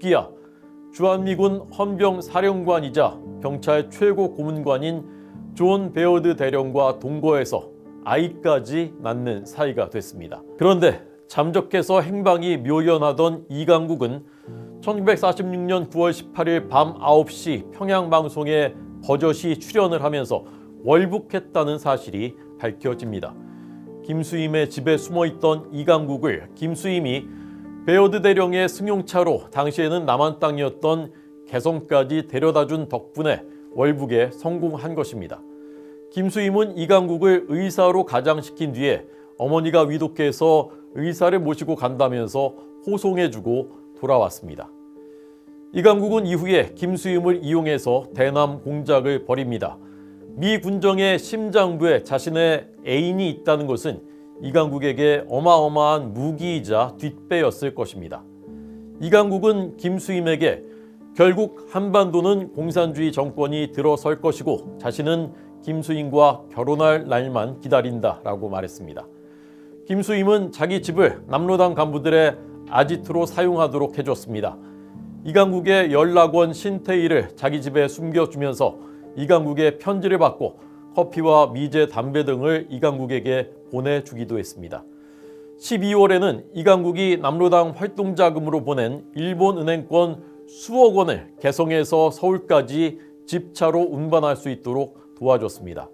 급기야 주한미군 헌병 사령관이자 경찰 최고 고문관인 존 베어드 대령과 동거해서 아이까지 낳는 사이가 됐습니다. 그런데 잠적해서 행방이 묘연하던 이강국은 1946년 9월 18일 밤 9시 평양 방송에 버젓이 출연을 하면서 월북했다는 사실이 밝혀집니다. 김수임의 집에 숨어 있던 이강국을 김수임이 베어드 대령의 승용차로 당시에는 남한 땅이었던 개성까지 데려다 준 덕분에 월북에 성공한 것입니다. 김수임은 이강국을 의사로 가장시킨 뒤에 어머니가 위독해서 의사를 모시고 간다면서 호송해주고 돌아왔습니다. 이강국은 이후에 김수임을 이용해서 대남 공작을 벌입니다. 미 군정의 심장부에 자신의 애인이 있다는 것은 이강국에게 어마어마한 무기이자 뒷배였을 것입니다. 이강국은 김수임에게 결국 한반도는 공산주의 정권이 들어설 것이고 자신은 김수임과 결혼할 날만 기다린다 라고 말했습니다. 김수임은 자기 집을 남로당 간부들의 아지트로 사용하도록 해줬습니다. 이강국의 연락원 신태희를 자기 집에 숨겨주면서 이강국의 편지를 받고 커피와 미제 담배 등을 이강국에게 보내주기도 했습니다. 12월에는 이강국이 남로당 활동 자금으로 보낸 일본 은행권 수억 원을 개성에서 서울까지 집차로 운반할 수 있도록 도와줬습니다.